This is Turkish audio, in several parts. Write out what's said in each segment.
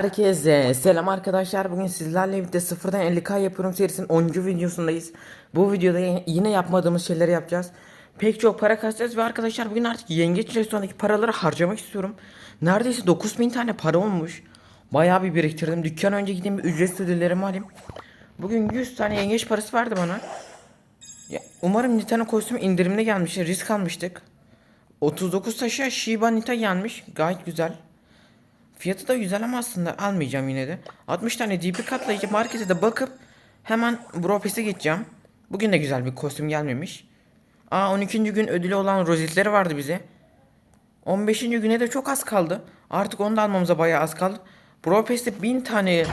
Herkese selam arkadaşlar. Bugün sizlerle birlikte sıfırdan 50k yapıyorum serisinin 10. videosundayız. Bu videoda yine yapmadığımız şeyleri yapacağız. Pek çok para kasacağız ve arkadaşlar bugün artık yengeç restorandaki paraları harcamak istiyorum. Neredeyse 9000 tane para olmuş. Bayağı bir biriktirdim. Dükkan önce gideyim bir ücretsiz ödüllerimi alayım. Bugün 100 tane yengeç parası verdi bana. Ya, umarım Nita'nın kostümü indirimde gelmiştir. Risk almıştık. 39 taşa Shiba Nita gelmiş. Gayet güzel. Fiyatı da güzel ama aslında almayacağım yine de. 60 tane DP katlayıcı markete de bakıp hemen Bropes'e geçeceğim. Bugün de güzel bir kostüm gelmemiş. Aa 12. gün ödülü olan rozetleri vardı bize. 15. güne de çok az kaldı. Artık onu da almamıza bayağı az kaldı. Bropes'te 1000 tane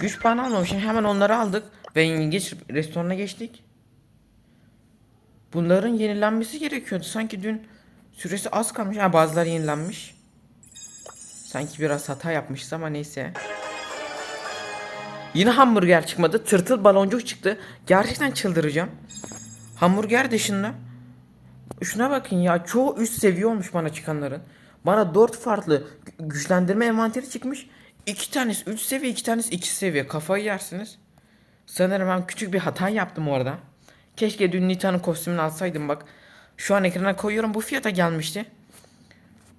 güç puanı almamışım. Hemen onları aldık. Ve geç restorana geçtik. Bunların yenilenmesi gerekiyordu. Sanki dün süresi az kalmış. Ha bazıları yenilenmiş. Sanki biraz hata yapmışız ama neyse. Yine hamburger çıkmadı. Tırtıl baloncuk çıktı. Gerçekten çıldıracağım. Hamburger dışında şuna bakın ya çoğu üst seviye olmuş bana çıkanların. Bana 4 farklı gü- güçlendirme envanteri çıkmış. 2 tanesi 3 seviye, 2 tanesi 2 seviye. Kafayı yersiniz. Sanırım ben küçük bir hata yaptım orada. Keşke dün Nita'nın kostümünü alsaydım bak. Şu an ekrana koyuyorum. Bu fiyata gelmişti.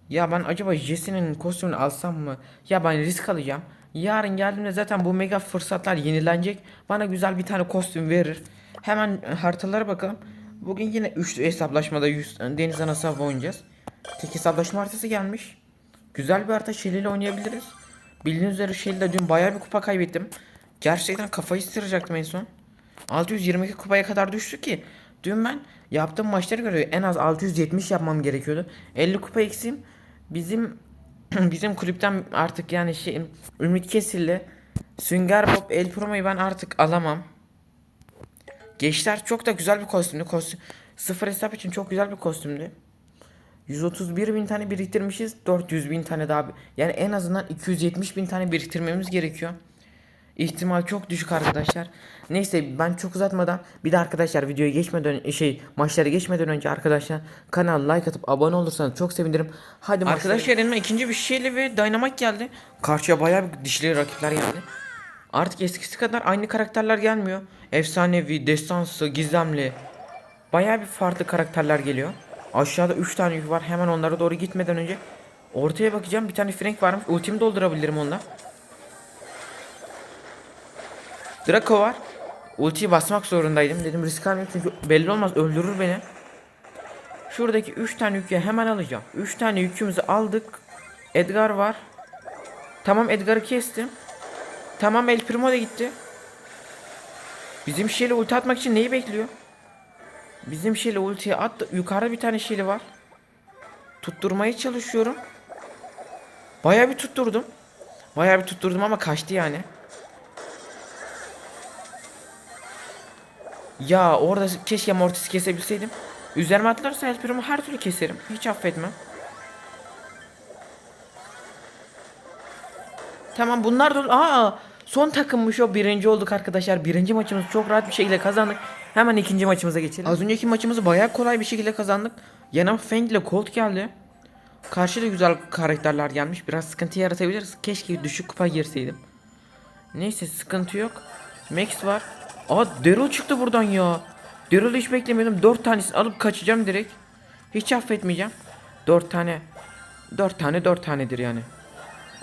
Ya ben acaba Jesse'nin kostümünü alsam mı? Ya ben risk alacağım. Yarın geldiğimde zaten bu mega fırsatlar yenilenecek. Bana güzel bir tane kostüm verir. Hemen haritalara bakalım. Bugün yine üçlü hesaplaşmada 100 deniz anası oynayacağız. Tek hesaplaşma haritası gelmiş. Güzel bir harita Shelly ile oynayabiliriz. Bildiğiniz üzere Shelly'de dün bayağı bir kupa kaybettim. Gerçekten kafayı ısıracaktım en son. 622 kupaya kadar düştü ki dün ben yaptığım maçlara göre en az 670 yapmam gerekiyordu. 50 kupa eksiğim bizim bizim kulüpten artık yani şey ümit kesildi. Sünger Bob El Promo'yu ben artık alamam. Gençler çok da güzel bir kostümdü. Kostüm sıfır hesap için çok güzel bir kostümdü. 131 bin tane biriktirmişiz. 400 bin tane daha. Yani en azından 270 bin tane biriktirmemiz gerekiyor. İhtimal çok düşük arkadaşlar. Neyse ben çok uzatmadan bir de arkadaşlar videoya geçmeden şey maçlara geçmeden önce arkadaşlar kanala like atıp abone olursanız çok sevinirim. Hadi Arkadaşlar elime ikinci bir şeyle ve Dynamite geldi. Karşıya bayağı bir dişli rakipler geldi. Artık eskisi kadar aynı karakterler gelmiyor. Efsanevi, destansı, gizemli. Bayağı bir farklı karakterler geliyor. Aşağıda 3 tane yük var. Hemen onlara doğru gitmeden önce ortaya bakacağım. Bir tane Frank varmış. Ultimi doldurabilirim onunla. Draco var. Ultiyi basmak zorundaydım. Dedim risk almayayım çünkü belli olmaz öldürür beni. Şuradaki 3 tane yükü hemen alacağım. 3 tane yükümüzü aldık. Edgar var. Tamam Edgar'ı kestim. Tamam El Primo da gitti. Bizim şeyle ulti atmak için neyi bekliyor? Bizim şeyle ultiyi attı. Yukarıda bir tane şeyli var. Tutturmaya çalışıyorum. Bayağı bir tutturdum. Bayağı bir tutturdum ama kaçtı yani. Ya orada keşke Mortis kesebilseydim. Üzerime atlarsa El Primo her türlü keserim. Hiç affetmem. Tamam bunlar da... Aa son takımmış o birinci olduk arkadaşlar. Birinci maçımızı çok rahat bir şekilde kazandık. Hemen ikinci maçımıza geçelim. Az önceki maçımızı bayağı kolay bir şekilde kazandık. Yanıma Feng ile Colt geldi. Karşıda güzel karakterler gelmiş. Biraz sıkıntı yaratabiliriz. Keşke düşük kupa girseydim. Neyse sıkıntı yok. Max var. Aa Daryl çıktı buradan ya. Daryl'ı hiç beklemiyordum. 4 tanesini alıp kaçacağım direkt. Hiç affetmeyeceğim. 4 tane. 4 tane 4 tanedir yani.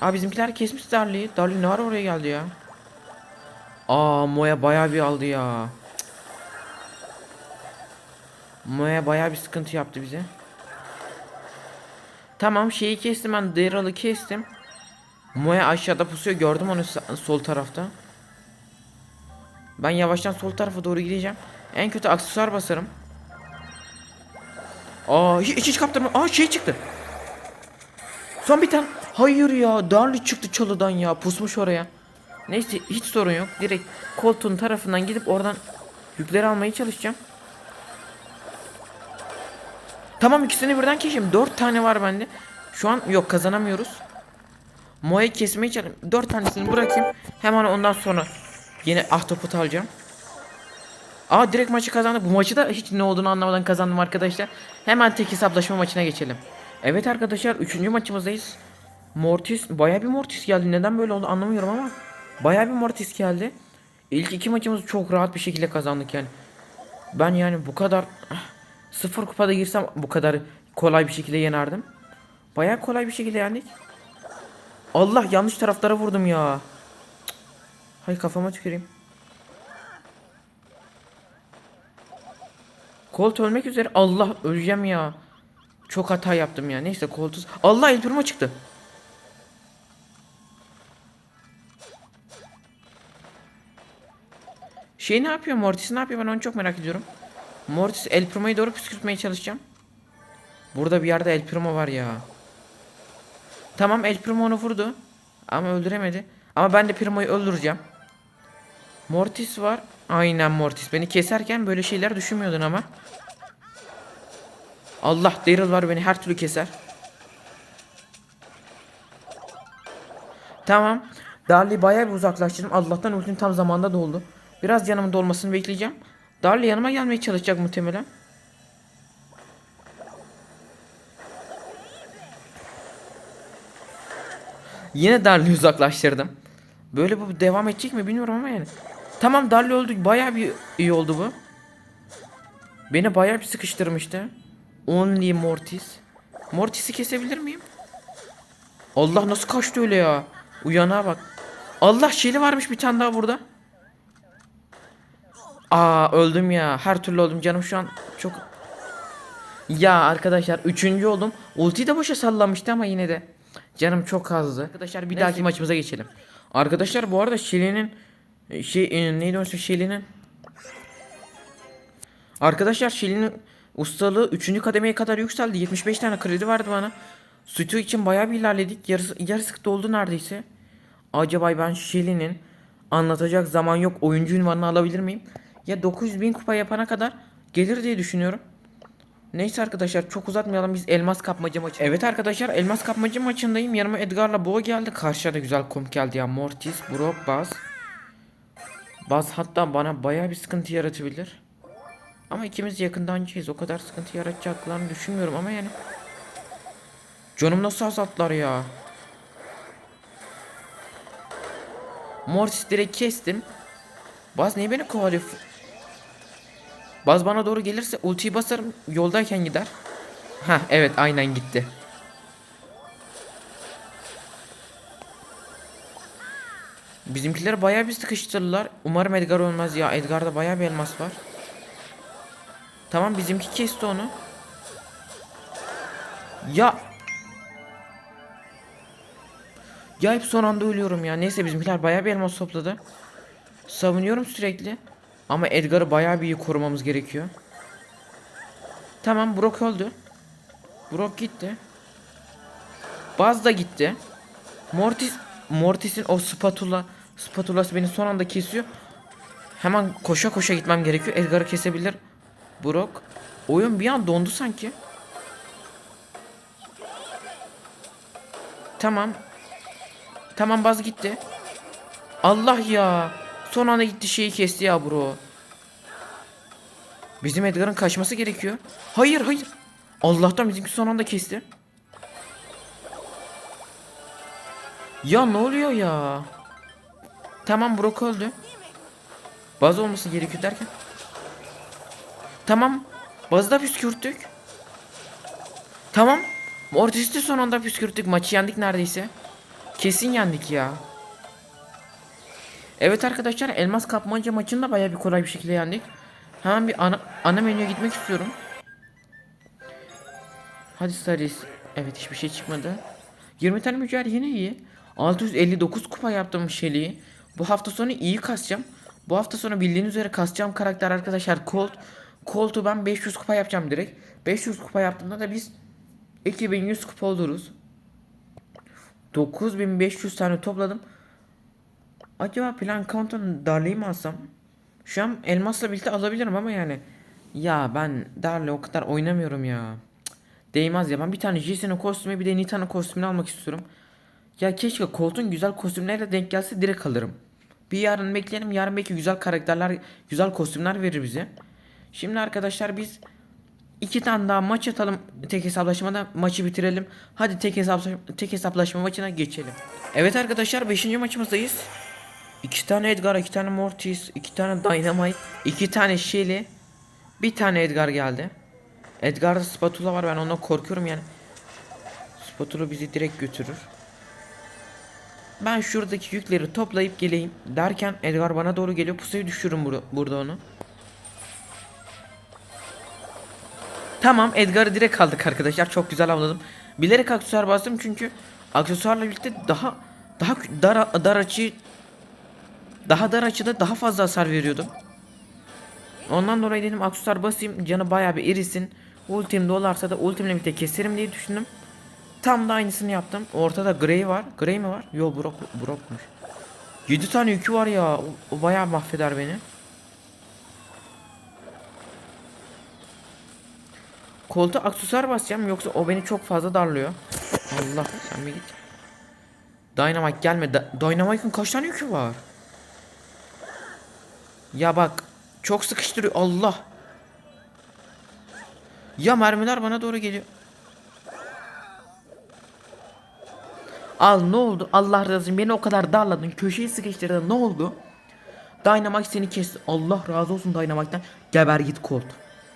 Aa bizimkiler kesmiş Darly'yi. Darly ne ara oraya geldi ya? Aa Moya bayağı bir aldı ya. Moya bayağı bir sıkıntı yaptı bize. Tamam şeyi kestim ben Daryl'ı kestim. Moya aşağıda pusuyor gördüm onu sol tarafta. Ben yavaştan sol tarafa doğru gideceğim. En kötü aksesuar basarım. Aa hiç, hiç kaptırma. Aa şey çıktı. Son bir tane. Hayır ya Darly çıktı çalıdan ya pusmuş oraya. Neyse hiç sorun yok. Direkt koltuğun tarafından gidip oradan yükleri almaya çalışacağım. Tamam ikisini birden keşim. Dört tane var bende. Şu an yok kazanamıyoruz. Moe kesmeye çalışıyorum. Dört tanesini bırakayım. Hemen ondan sonra yine ahtapot alacağım. Aa direkt maçı kazandık. Bu maçı da hiç ne olduğunu anlamadan kazandım arkadaşlar. Hemen tek hesaplaşma maçına geçelim. Evet arkadaşlar 3. maçımızdayız. Mortis baya bir Mortis geldi. Neden böyle oldu anlamıyorum ama baya bir Mortis geldi. İlk iki maçımızı çok rahat bir şekilde kazandık yani. Ben yani bu kadar sıfır kupada girsem bu kadar kolay bir şekilde yenerdim. Baya kolay bir şekilde yendik. Allah yanlış taraflara vurdum ya. Hay kafama tüküreyim. Colt ölmek üzere. Allah öleceğim ya. Çok hata yaptım ya. Neyse Colt'uz. Allah El Primo çıktı. Şey ne yapıyor Mortis ne yapıyor ben onu çok merak ediyorum. Mortis El Primo'yu doğru püskürtmeye çalışacağım. Burada bir yerde El Primo var ya. Tamam El Primo onu vurdu. Ama öldüremedi. Ama ben de Primo'yu öldüreceğim. Mortis var. Aynen Mortis. Beni keserken böyle şeyler düşünmüyordun ama. Allah Daryl var beni her türlü keser. Tamam. Darley bayağı bir uzaklaştırdım. Allah'tan ultim tam zamanda doldu. Biraz yanımın dolmasını bekleyeceğim. Darley yanıma gelmeye çalışacak muhtemelen. Yine Darley'i uzaklaştırdım. Böyle bu devam edecek mi bilmiyorum ama yani. Tamam Darley öldü. Bayağı bir iyi oldu bu. Beni bayağı bir sıkıştırmıştı. Only Mortis. Mortis'i kesebilir miyim? Allah nasıl kaçtı öyle ya? Uyanağa bak. Allah şeyli varmış bir tane daha burada. Aa öldüm ya. Her türlü öldüm. Canım şu an çok... Ya arkadaşlar üçüncü oldum. Ulti de boşa sallamıştı ama yine de. Canım çok azdı. Arkadaşlar bir dahaki maçımıza geçelim. Arkadaşlar bu arada Shelly'nin şey e, neydi o Shelly'nin Arkadaşlar Shelly'nin ustalığı 3. kademeye kadar yükseldi. 75 tane kredi vardı bana. Sütü için bayağı bir ilerledik. Yarısı, yarısı doldu neredeyse. Acaba ben Shelly'nin anlatacak zaman yok oyuncu ünvanını alabilir miyim? Ya 900 bin kupa yapana kadar gelir diye düşünüyorum. Neyse arkadaşlar çok uzatmayalım biz elmas kapmaca maçı. Evet arkadaşlar elmas kapmaca maçındayım. Yanıma Edgar'la Bo geldi. Karşıya da güzel komp geldi ya. Mortis, Brock, Buzz. Buzz hatta bana baya bir sıkıntı yaratabilir. Ama ikimiz yakındancıyız. O kadar sıkıntı yaratacaklarını düşünmüyorum ama yani. Canım nasıl azalttılar ya. Mortis direkt kestim. Baz niye beni kovalıyor? Baz bana doğru gelirse ultiyi basarım yoldayken gider. Ha evet aynen gitti. Bizimkiler bayağı bir sıkıştırdılar. Umarım Edgar olmaz ya. Edgar'da bayağı bir elmas var. Tamam bizimki kesti onu. Ya. Ya hep son anda ölüyorum ya. Neyse bizimkiler bayağı bir elmas topladı. Savunuyorum sürekli. Ama Edgar'ı bayağı bir iyi korumamız gerekiyor. Tamam Brock öldü. Brock gitti. Baz da gitti. Mortis Mortis'in o spatula spatulası beni son anda kesiyor. Hemen koşa koşa gitmem gerekiyor. Edgar'ı kesebilir. Brock. Oyun bir an dondu sanki. Tamam. Tamam baz gitti. Allah ya. Son anda gitti şeyi kesti ya bro. Bizim Edgar'ın kaçması gerekiyor. Hayır hayır. Allah'tan bizimki son anda kesti. Ya ne oluyor ya? Tamam Brock öldü. Baz olması gerekiyor derken. Tamam. Bazı da püskürttük. Tamam. Mortis'i son anda püskürttük. Maçı yendik neredeyse. Kesin yendik ya. Evet arkadaşlar elmas kapmaca maçını da baya bir kolay bir şekilde yendik. Hemen bir ana, ana menüye gitmek istiyorum. Hadi Staris. Evet hiçbir şey çıkmadı. 20 tane mücadele yine iyi. 659 kupa yaptım Shelly'i. Bu hafta sonu iyi kasacağım. Bu hafta sonu bildiğiniz üzere kasacağım karakter arkadaşlar Colt. Colt'u ben 500 kupa yapacağım direkt. 500 kupa yaptığımda da biz 2100 kupa oluruz. 9500 tane topladım. Acaba plan count'un Darley'i mi alsam? Şu an elmasla birlikte alabilirim ama yani. Ya ben Darley o kadar oynamıyorum ya. Değmez ya ben bir tane Jesse'nin kostümü bir de Nita'nın kostümünü almak istiyorum. Ya keşke Colt'un güzel kostümlerle denk gelse direkt alırım. Bir yarın bekleyelim yarın belki güzel karakterler güzel kostümler verir bize. Şimdi arkadaşlar biz iki tane daha maç atalım tek hesaplaşmada maçı bitirelim. Hadi tek hesaplaşma, tek hesaplaşma maçına geçelim. Evet arkadaşlar 5. maçımızdayız. İki tane Edgar, iki tane Mortis, iki tane Dynamite, iki tane Shelly, bir tane Edgar geldi. Edgar'da spatula var ben ondan korkuyorum yani. Spatula bizi direkt götürür. Ben şuradaki yükleri toplayıp geleyim derken Edgar bana doğru geliyor. Pusuyu düşürürüm bur- burada onu. Tamam Edgar'ı direkt aldık arkadaşlar. Çok güzel avladım. Bilerek aksesuar bastım çünkü aksesuarla birlikte daha daha dar dar açı daha dar açıda daha fazla hasar veriyordum. Ondan dolayı dedim aksesuar basayım canı bayağı bir erisin. Ultim dolarsa da ultimle birlikte keserim diye düşündüm. Tam da aynısını yaptım. Ortada Grey var. Grey mi var? Yo Brock, Brock'muş. 7 tane yükü var ya. O, o bayağı mahveder beni. Koltuğa aksesuar basacağım yoksa o beni çok fazla darlıyor. Allah sen bir git. Dynamite gelme. Da kaç tane yükü var? Ya bak çok sıkıştırıyor Allah. Ya mermiler bana doğru geliyor. Al ne oldu? Allah razı olsun beni o kadar darladın. Köşeyi sıkıştırdın. Ne oldu? Dynamite seni kesti. Allah razı olsun Dynamite'den. Geber git Colt.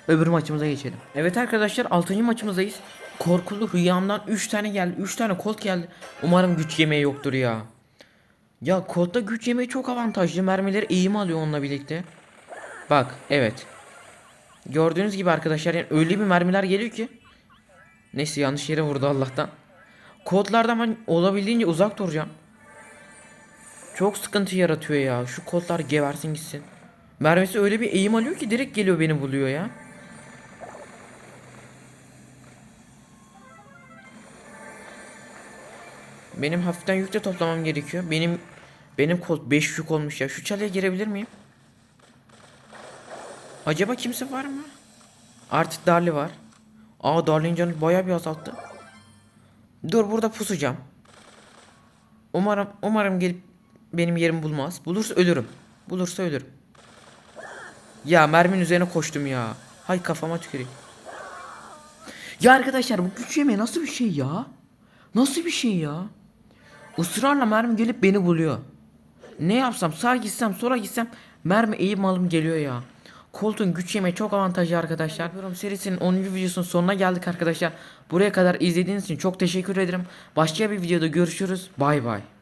Öbür maçımıza geçelim. Evet arkadaşlar 6. maçımızdayız. Korkulu rüyamdan 3 tane geldi. 3 tane Colt geldi. Umarım güç yemeği yoktur ya. Ya Colt'ta güç yemeği çok avantajlı. Mermileri eğim alıyor onunla birlikte. Bak evet. Gördüğünüz gibi arkadaşlar yani öyle bir mermiler geliyor ki. Neyse yanlış yere vurdu Allah'tan. Kodlardan ben olabildiğince uzak duracağım. Çok sıkıntı yaratıyor ya. Şu kodlar geversin gitsin. Mermisi öyle bir eğim alıyor ki direkt geliyor beni buluyor ya. Benim hafiften yükle toplamam gerekiyor. Benim benim kol 5 yük olmuş ya. Şu çalıya girebilir miyim? Acaba kimse var mı? Artık Darli var. Aa Darli'nin canı bayağı bir azalttı. Dur burada pusacağım. Umarım umarım gelip benim yerimi bulmaz. Bulursa ölürüm. Bulursa ölürüm. Ya mermin üzerine koştum ya. Hay kafama tüküreyim. Ya arkadaşlar bu güç yemeği nasıl bir şey ya? Nasıl bir şey ya? Israrla mermi gelip beni buluyor. Ne yapsam sağa gitsem sola gitsem mermi eğim alım geliyor ya. Colt'un güç yemeği çok avantajlı arkadaşlar. Yapıyorum serisinin 10. videosunun sonuna geldik arkadaşlar. Buraya kadar izlediğiniz için çok teşekkür ederim. Başka bir videoda görüşürüz. Bay bay.